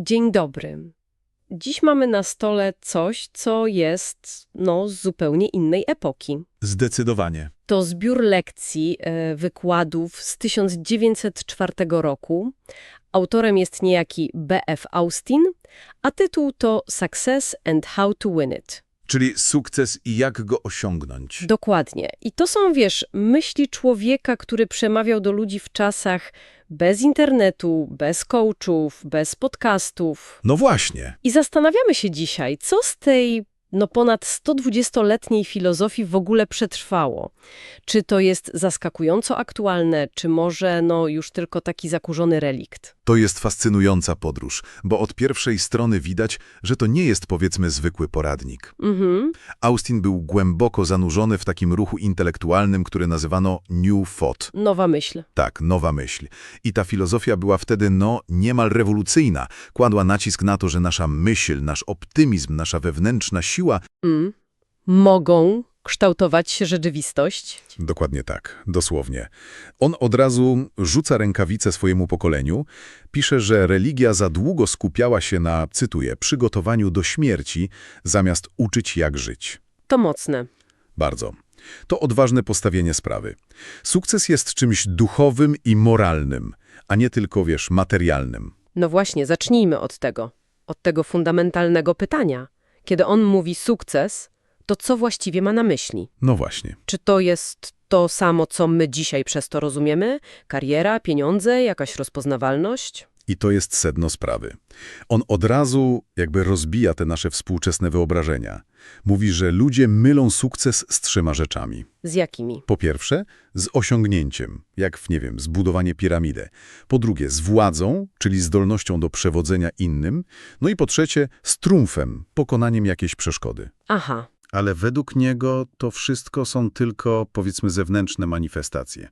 Dzień dobry. Dziś mamy na stole coś, co jest, no, z zupełnie innej epoki. Zdecydowanie. To zbiór lekcji, e, wykładów z 1904 roku. Autorem jest niejaki B.F. Austin, a tytuł to Success and How to Win It. Czyli sukces i jak go osiągnąć. Dokładnie. I to są, wiesz, myśli człowieka, który przemawiał do ludzi w czasach bez internetu, bez coachów, bez podcastów. No właśnie. I zastanawiamy się dzisiaj, co z tej no ponad 120-letniej filozofii w ogóle przetrwało. Czy to jest zaskakująco aktualne, czy może no już tylko taki zakurzony relikt? To jest fascynująca podróż, bo od pierwszej strony widać, że to nie jest powiedzmy zwykły poradnik. Mhm. Austin był głęboko zanurzony w takim ruchu intelektualnym, który nazywano New Thought. Nowa myśl. Tak, nowa myśl. I ta filozofia była wtedy, no, niemal rewolucyjna. Kładła nacisk na to, że nasza myśl, nasz optymizm, nasza wewnętrzna siła... Mm. Mogą kształtować rzeczywistość. Dokładnie tak, dosłownie. On od razu rzuca rękawice swojemu pokoleniu, pisze, że religia za długo skupiała się na, cytuję, przygotowaniu do śmierci, zamiast uczyć jak żyć. To mocne. Bardzo. To odważne postawienie sprawy. Sukces jest czymś duchowym i moralnym, a nie tylko, wiesz, materialnym. No właśnie, zacznijmy od tego. Od tego fundamentalnego pytania. Kiedy on mówi sukces, to co właściwie ma na myśli? No właśnie. Czy to jest to samo, co my dzisiaj przez to rozumiemy? Kariera, pieniądze, jakaś rozpoznawalność? I to jest sedno sprawy. On od razu jakby rozbija te nasze współczesne wyobrażenia. Mówi, że ludzie mylą sukces z trzema rzeczami. Z jakimi? Po pierwsze, z osiągnięciem, jak w, nie wiem, zbudowanie piramidy. Po drugie, z władzą, czyli zdolnością do przewodzenia innym. No i po trzecie, z triumfem, pokonaniem jakiejś przeszkody. Aha, Ale według niego to wszystko są tylko, powiedzmy, zewnętrzne manifestacje.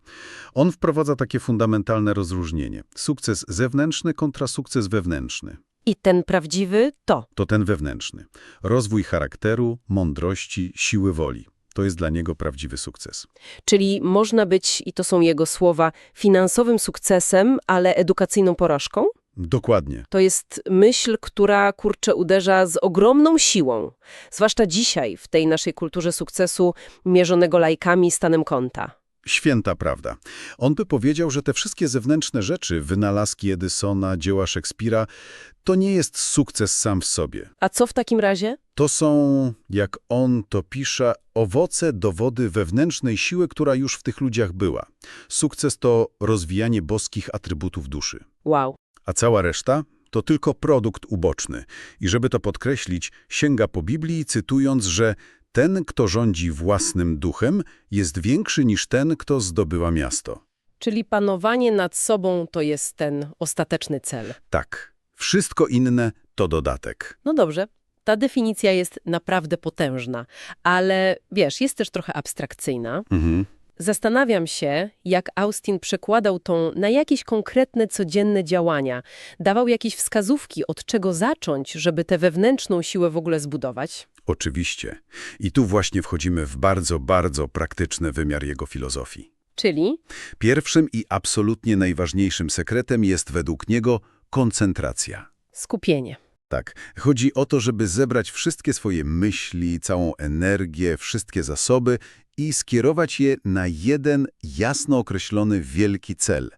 On wprowadza takie fundamentalne rozróżnienie. Sukces zewnętrzny kontra sukces wewnętrzny. i ten prawdziwy to. To ten wewnętrzny. Rozwój charakteru, mądrości, siły woli. To jest dla niego prawdziwy sukces. Czyli można być, i to są jego słowa, finansowym sukcesem, ale edukacyjną porażką? Dokładnie. To jest myśl, która kurczę uderza z ogromną siłą. Zwłaszcza dzisiaj, w tej naszej kulturze sukcesu mierzonego lajkami stanem konta. Święta prawda. On by powiedział, że te wszystkie zewnętrzne rzeczy, wynalazki Edysona, dzieła Szekspira, to nie jest sukces sam w sobie. A co w takim razie? To są, jak on to pisze, owoce, dowody wewnętrznej siły, która już w tych ludziach była. Sukces to rozwijanie boskich atrybutów duszy. Wow. A cała reszta to tylko produkt uboczny. I żeby to podkreślić, sięga po Biblii, cytując, że ten, kto rządzi własnym duchem, jest większy niż ten, kto zdobywa miasto. Czyli panowanie nad sobą to jest ten ostateczny cel. Tak, wszystko inne to dodatek. No dobrze, ta definicja jest naprawdę potężna, ale wiesz, jest też trochę abstrakcyjna. Mhm. Zastanawiam się, jak Austin przekładał tą na jakieś konkretne, codzienne działania. Dawał jakieś wskazówki, od czego zacząć, żeby tę wewnętrzną siłę w ogóle zbudować. Oczywiście. I tu właśnie wchodzimy w bardzo, bardzo praktyczny wymiar jego filozofii. Czyli Pierwszym i absolutnie najważniejszym sekretem jest według niego koncentracja. skupienie. Tak, chodzi o to, żeby zebrać wszystkie swoje myśli, całą energię, wszystkie zasoby i skierować je na jeden jasno określony wielki cel.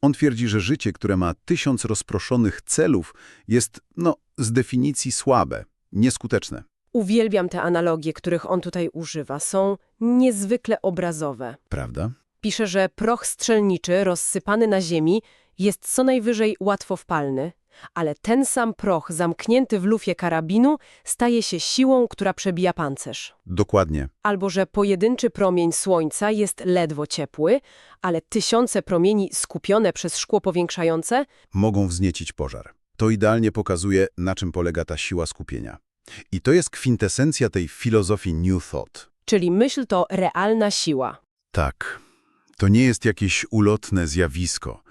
On twierdzi, że życie, które ma tysiąc rozproszonych celów, jest, no, z definicji słabe, nieskuteczne. Uwielbiam te analogie, których on tutaj używa. Są niezwykle obrazowe. Prawda? Pisze, że proch strzelniczy rozsypany na ziemi jest co najwyżej łatwowpalny, ale ten sam proch zamknięty w lufie karabinu staje się siłą, która przebija pancerz. Dokładnie. Albo że pojedynczy promień słońca jest ledwo ciepły, ale tysiące promieni skupione przez szkło powiększające mogą wzniecić pożar. To idealnie pokazuje, na czym polega ta siła skupienia. I to jest kwintesencja tej filozofii New Thought. Czyli myśl to realna siła. Tak, to nie jest jakieś ulotne zjawisko.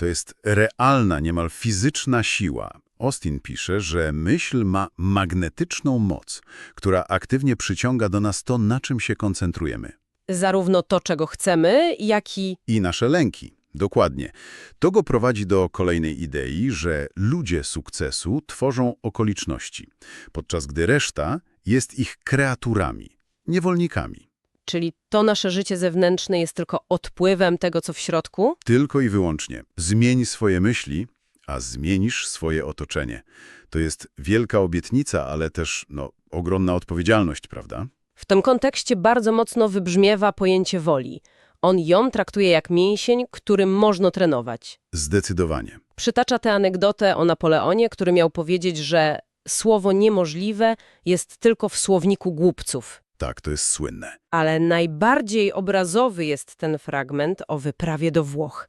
To jest realna, niemal fizyczna siła. Austin pisze, że myśl ma magnetyczną moc, która aktywnie przyciąga do nas to, na czym się koncentrujemy. Zarówno to, czego chcemy, jak i... I nasze lęki. Dokładnie. To go prowadzi do kolejnej idei, że ludzie sukcesu tworzą okoliczności, podczas gdy reszta jest ich kreaturami, niewolnikami. Czyli to nasze życie zewnętrzne jest tylko odpływem tego, co w środku? Tylko i wyłącznie. Zmień swoje myśli, a zmienisz swoje otoczenie. To jest wielka obietnica, ale też no, ogromna odpowiedzialność, prawda? W tym kontekście bardzo mocno wybrzmiewa pojęcie woli. On ją traktuje jak mięsień, którym można trenować. Zdecydowanie. Przytacza tę anegdotę o Napoleonie, który miał powiedzieć, że słowo niemożliwe jest tylko w słowniku głupców. Tak, to jest słynne. Ale najbardziej obrazowy jest ten fragment o wyprawie do Włoch.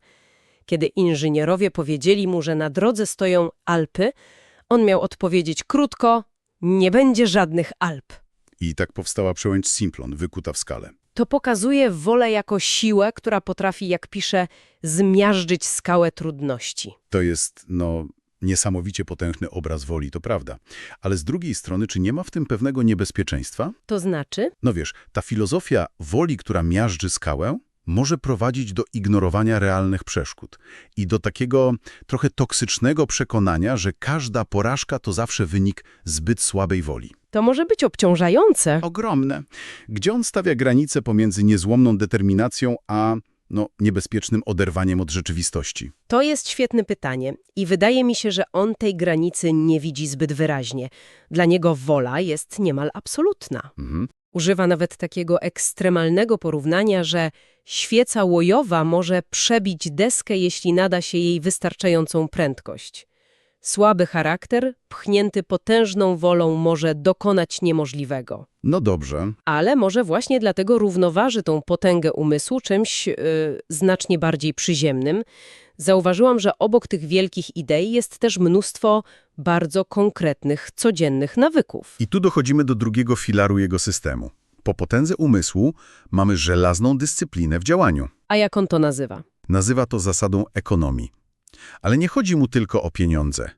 Kiedy inżynierowie powiedzieli mu, że na drodze stoją Alpy, on miał odpowiedzieć krótko: Nie będzie żadnych Alp. I tak powstała przełęcz Simplon, wykuta w skale. To pokazuje wolę jako siłę, która potrafi, jak pisze, zmiażdżyć skałę trudności. To jest, no, niesamowicie potężny obraz woli, to prawda. Ale z drugiej strony, czy nie ma w tym pewnego niebezpieczeństwa? To znaczy, No wiesz, ta filozofia woli, która miażdży skałę, może prowadzić do ignorowania realnych przeszkód i do takiego trochę toksycznego przekonania, że każda porażka to zawsze wynik zbyt słabej woli. to może być obciążające. Ogromne. Gdzie on stawia granicę pomiędzy niezłomną determinacją a no, niebezpiecznym oderwaniem od rzeczywistości? To jest świetne pytanie i wydaje mi się, że on tej granicy nie widzi zbyt wyraźnie. Dla niego wola jest niemal absolutna. Mhm. Używa nawet takiego ekstremalnego porównania, że świeca łojowa może przebić deskę, jeśli nada się jej wystarczającą prędkość. Słaby charakter, pchnięty potężną wolą, może dokonać niemożliwego. No dobrze, Ale może właśnie dlatego równoważy tą potęgę umysłu czymś yy, znacznie bardziej przyziemnym. Zauważyłam, że obok tych wielkich idei jest też mnóstwo bardzo konkretnych, codziennych nawyków. I tu dochodzimy do drugiego filaru jego systemu. Po potędze umysłu mamy żelazną dyscyplinę w działaniu. A jak on to nazywa? Nazywa to zasadą ekonomii. Ale nie chodzi mu tylko o pieniądze.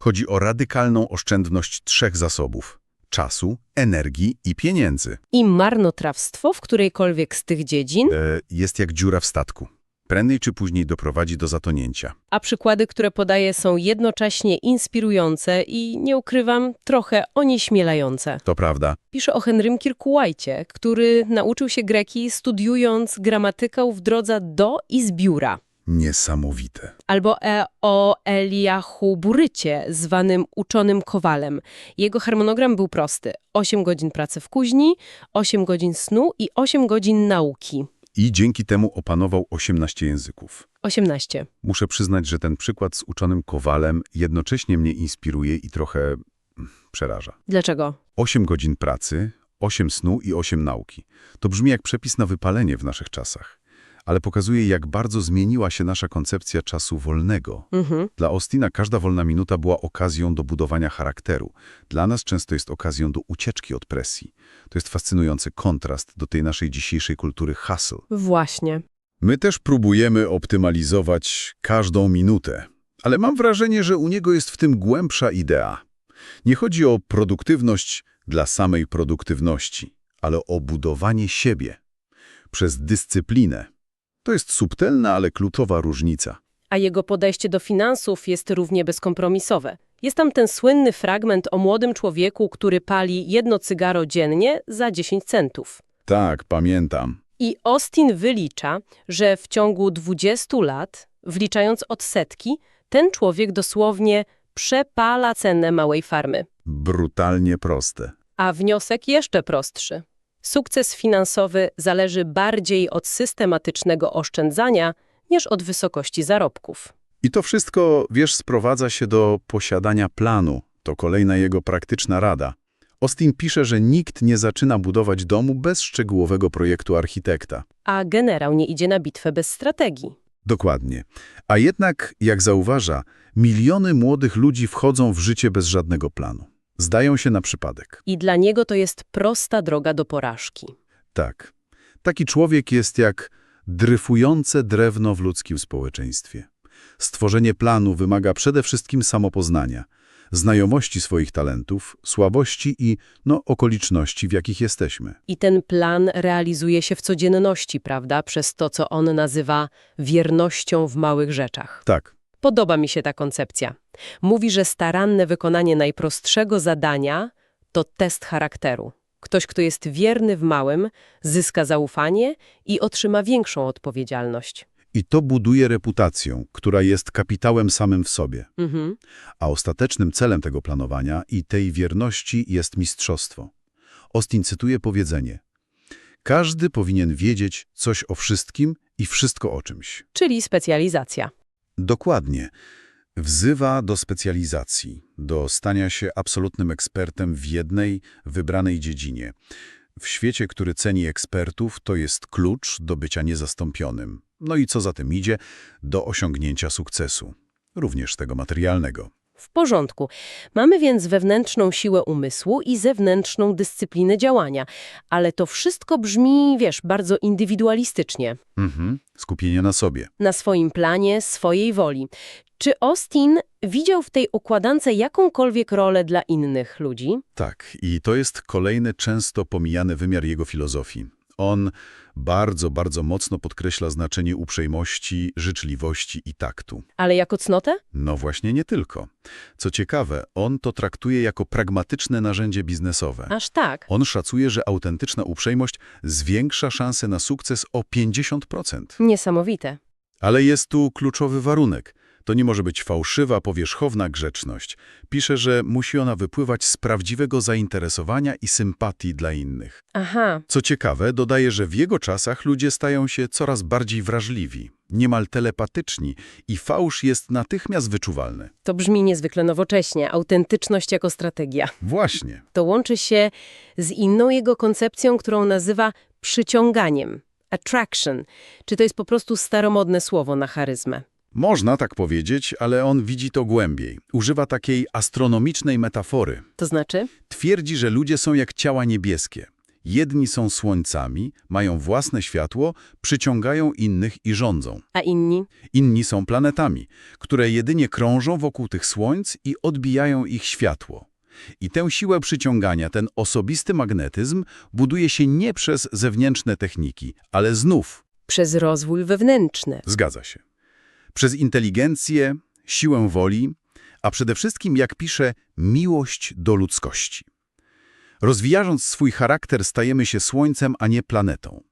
Chodzi o radykalną oszczędność trzech zasobów – czasu, energii i pieniędzy. I marnotrawstwo w którejkolwiek z tych dziedzin, E, jest jak dziura w statku. Prędzej czy później doprowadzi do zatonięcia. a przykłady, które podaje są jednocześnie inspirujące i, nie ukrywam, trochę onieśmielające. To prawda. Pisze o Henrym Kierkełajcie, który nauczył się greki studiując gramatykę w drodze do i z biura. Niesamowite. Albo e, o Eliahu Burycie, zwanym uczonym Kowalem. Jego harmonogram był prosty. 8 godzin pracy w kuźni, 8 godzin snu i 8 godzin nauki. I dzięki temu opanował 18 języków. 18. Muszę przyznać, że ten przykład z uczonym Kowalem jednocześnie mnie inspiruje i trochę mm, przeraża. Dlaczego? 8 godzin pracy, 8 snu i 8 nauki. To brzmi jak przepis na wypalenie w naszych czasach. Ale pokazuje, jak bardzo zmieniła się nasza koncepcja czasu wolnego. Mhm. Dla Austina każda wolna minuta była okazją do budowania charakteru. Dla nas często jest okazją do ucieczki od presji. To jest fascynujący kontrast do tej naszej dzisiejszej kultury hustle. Właśnie. My też próbujemy optymalizować każdą minutę, ale mam wrażenie, że u niego jest w tym głębsza idea. Nie chodzi o produktywność dla samej produktywności, ale o budowanie siebie przez dyscyplinę. To jest subtelna, ale kluczowa różnica. A jego podejście do finansów jest równie bezkompromisowe. Jest tam ten słynny fragment o młodym człowieku, który pali jedno cygaro dziennie za 10 centów. Tak, pamiętam. I Austin wylicza, że w ciągu 20 lat, wliczając odsetki, ten człowiek dosłownie przepala cenę małej farmy. Brutalnie proste. A wniosek jeszcze prostszy. Sukces finansowy zależy bardziej od systematycznego oszczędzania niż od wysokości zarobków. I to wszystko, wiesz, sprowadza się do posiadania planu. To kolejna jego praktyczna rada. Austin pisze, że nikt nie zaczyna budować domu bez szczegółowego projektu architekta. A generał nie idzie na bitwę bez strategii. Dokładnie. A jednak, jak zauważa, miliony młodych ludzi wchodzą w życie bez żadnego planu. Zdają się na przypadek. I dla niego to jest prosta droga do porażki. Tak. Taki człowiek jest jak dryfujące drewno w ludzkim społeczeństwie. Stworzenie planu wymaga przede wszystkim samopoznania. znajomości swoich talentów, słabości i, no, okoliczności, w jakich jesteśmy. I ten plan realizuje się w codzienności, prawda? Przez to, co on nazywa wiernością w małych rzeczach. Tak, Podoba mi się ta koncepcja. Mówi, że staranne wykonanie najprostszego zadania to test charakteru. Ktoś, kto jest wierny w małym, zyska zaufanie i otrzyma większą odpowiedzialność. i to buduje reputację, która jest kapitałem samym w sobie. Mhm. A ostatecznym celem tego planowania i tej wierności jest mistrzostwo. Austin cytuje powiedzenie: Każdy powinien wiedzieć coś o wszystkim i wszystko o czymś. Czyli specjalizacja. Dokładnie. Wzywa do specjalizacji, do stania się absolutnym ekspertem w jednej, wybranej dziedzinie. W świecie, który ceni ekspertów, to jest klucz do bycia niezastąpionym. No i co za tym idzie, do osiągnięcia sukcesu, również tego materialnego. W porządku. Mamy więc wewnętrzną siłę umysłu i zewnętrzną dyscyplinę działania, ale to wszystko brzmi, wiesz, bardzo indywidualistycznie. Mhm. Skupienie na sobie. na swoim planie, swojej woli. Czy Austin widział w tej układance jakąkolwiek rolę dla innych ludzi? Tak, i to jest kolejny często pomijany wymiar jego filozofii. On bardzo, bardzo mocno podkreśla znaczenie uprzejmości, życzliwości i taktu. Ale jako cnotę? No właśnie nie tylko. Co ciekawe, on to traktuje jako pragmatyczne narzędzie biznesowe. Aż tak. On szacuje, że autentyczna uprzejmość zwiększa szanse na sukces o 50%. Niesamowite. Ale jest tu kluczowy warunek. To nie może być fałszywa, powierzchowna grzeczność. Pisze, że musi ona wypływać z prawdziwego zainteresowania i sympatii dla innych. Aha, Co ciekawe, dodaje, że w jego czasach ludzie stają się coraz bardziej wrażliwi, niemal telepatyczni i fałsz jest natychmiast wyczuwalny. to brzmi niezwykle nowocześnie. Autentyczność jako strategia. Właśnie. To łączy się z inną jego koncepcją, którą nazywa przyciąganiem. Attraction. Czy to jest po prostu staromodne słowo na charyzmę? Można tak powiedzieć, ale on widzi to głębiej. Używa takiej astronomicznej metafory. To znaczy? Twierdzi, że ludzie są jak ciała niebieskie. Jedni są słońcami, mają własne światło, przyciągają innych i rządzą. A inni? Inni są planetami, które jedynie krążą wokół tych słońc i odbijają ich światło. I tę siłę przyciągania, ten osobisty magnetyzm buduje się nie przez zewnętrzne techniki, ale znów, Przez rozwój wewnętrzny. zgadza się, przez inteligencję, siłę woli, a przede wszystkim, jak pisze, miłość do ludzkości. Rozwijając swój charakter, stajemy się słońcem, a nie planetą.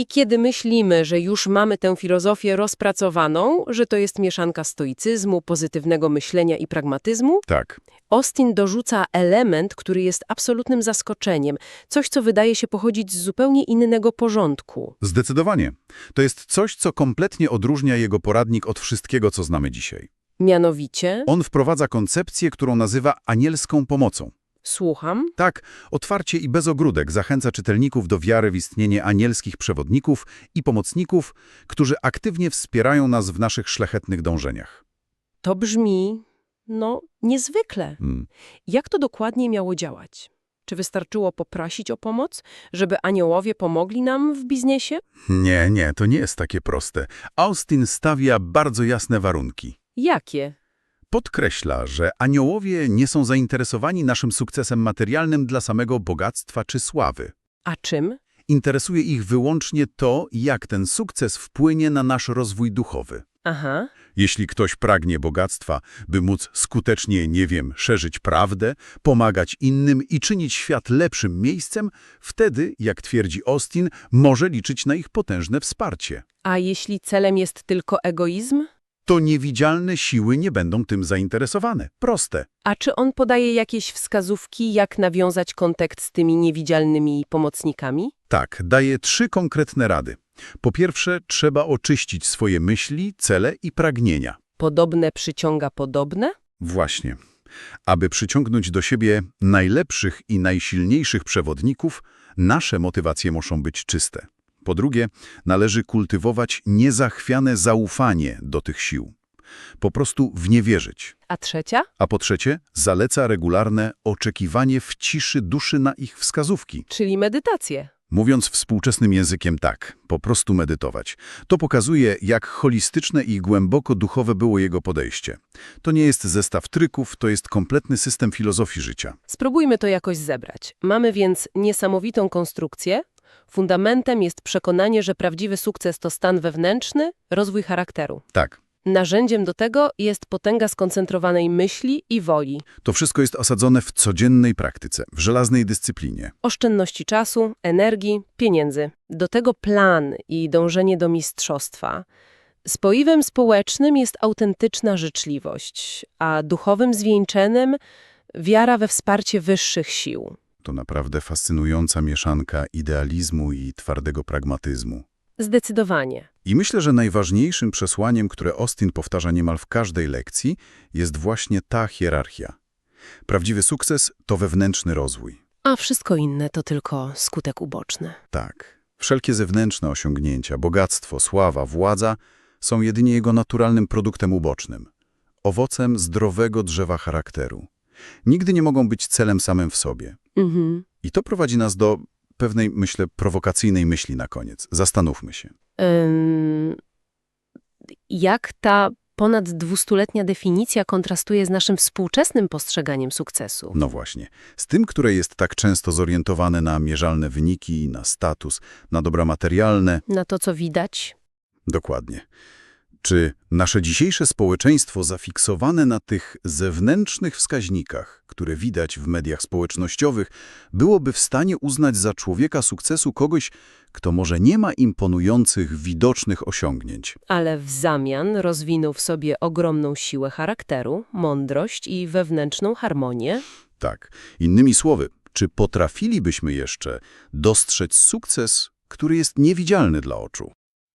I kiedy myślimy, że już mamy tę filozofię rozpracowaną, że to jest mieszanka stoicyzmu, pozytywnego myślenia i pragmatyzmu, Tak. Austin dorzuca element, który jest absolutnym zaskoczeniem, coś, co wydaje się pochodzić z zupełnie innego porządku. Zdecydowanie. To jest coś, co kompletnie odróżnia jego poradnik od wszystkiego, co znamy dzisiaj. Mianowicie, On wprowadza koncepcję, którą nazywa anielską pomocą. Słucham, Tak, otwarcie i bez ogródek zachęca czytelników do wiary w istnienie anielskich przewodników i pomocników, którzy aktywnie wspierają nas w naszych szlachetnych dążeniach. to brzmi, no, niezwykle. Mm. Jak to dokładnie miało działać? Czy wystarczyło poprosić o pomoc, żeby aniołowie pomogli nam w biznesie? Nie, nie, to nie jest takie proste. Austin stawia bardzo jasne warunki. Jakie? Podkreśla, że aniołowie nie są zainteresowani naszym sukcesem materialnym dla samego bogactwa czy sławy. A czym? Interesuje ich wyłącznie to, jak ten sukces wpłynie na nasz rozwój duchowy. Aha, Jeśli ktoś pragnie bogactwa, by móc skutecznie, nie wiem, szerzyć prawdę, pomagać innym i czynić świat lepszym miejscem, wtedy, jak twierdzi Austin, może liczyć na ich potężne wsparcie. a jeśli celem jest tylko egoizm? To niewidzialne siły nie będą tym zainteresowane. Proste. A czy on podaje jakieś wskazówki, jak nawiązać kontakt z tymi niewidzialnymi pomocnikami? Tak, daje trzy konkretne rady. Po pierwsze, trzeba oczyścić swoje myśli, cele i pragnienia. Podobne przyciąga podobne? Właśnie. Aby przyciągnąć do siebie najlepszych i najsilniejszych przewodników, nasze motywacje muszą być czyste. Po drugie, należy kultywować niezachwiane zaufanie do tych sił. Po prostu w nie wierzyć. A trzecia? A po trzecie, zaleca regularne oczekiwanie w ciszy duszy na ich wskazówki. Czyli medytację. Mówiąc współczesnym językiem tak, po prostu medytować. To pokazuje, jak holistyczne i głęboko duchowe było jego podejście. To nie jest zestaw tryków, to jest kompletny system filozofii życia. Spróbujmy to jakoś zebrać. Mamy więc niesamowitą konstrukcję. Fundamentem jest przekonanie, że prawdziwy sukces to stan wewnętrzny, rozwój charakteru. Tak, Narzędziem do tego jest potęga skoncentrowanej myśli i woli, to wszystko jest osadzone w codziennej praktyce, w żelaznej dyscyplinie. oszczędności czasu, energii, pieniędzy. Do tego plan i dążenie do mistrzostwa. Spoiwem społecznym jest autentyczna życzliwość, a duchowym zwieńczeniem wiara we wsparcie wyższych sił. To naprawdę fascynująca mieszanka idealizmu i twardego pragmatyzmu. Zdecydowanie. I myślę, że najważniejszym przesłaniem, które Austin powtarza niemal w każdej lekcji, jest właśnie ta hierarchia. Prawdziwy sukces to wewnętrzny rozwój. A wszystko inne to tylko skutek uboczny. Tak, wszelkie zewnętrzne osiągnięcia, bogactwo, sława, władza są jedynie jego naturalnym produktem ubocznym, owocem zdrowego drzewa charakteru. Nigdy nie mogą być celem samym w sobie. Mhm. I to prowadzi nas do pewnej, myślę, prowokacyjnej myśli na koniec. Zastanówmy się. Ym, jak ta ponad dwustuletnia definicja kontrastuje z naszym współczesnym postrzeganiem sukcesu? No właśnie. Z tym, które jest tak często zorientowane na mierzalne wyniki, na status, na dobra materialne. Na to, co widać? Dokładnie. Czy nasze dzisiejsze społeczeństwo zafiksowane na tych zewnętrznych wskaźnikach, które widać w mediach społecznościowych, byłoby w stanie uznać za człowieka sukcesu kogoś, kto może nie ma imponujących, widocznych osiągnięć? Ale w zamian rozwinął w sobie ogromną siłę charakteru, mądrość i wewnętrzną harmonię? Tak. Innymi słowy, czy potrafilibyśmy jeszcze dostrzec sukces, który jest niewidzialny dla oczu?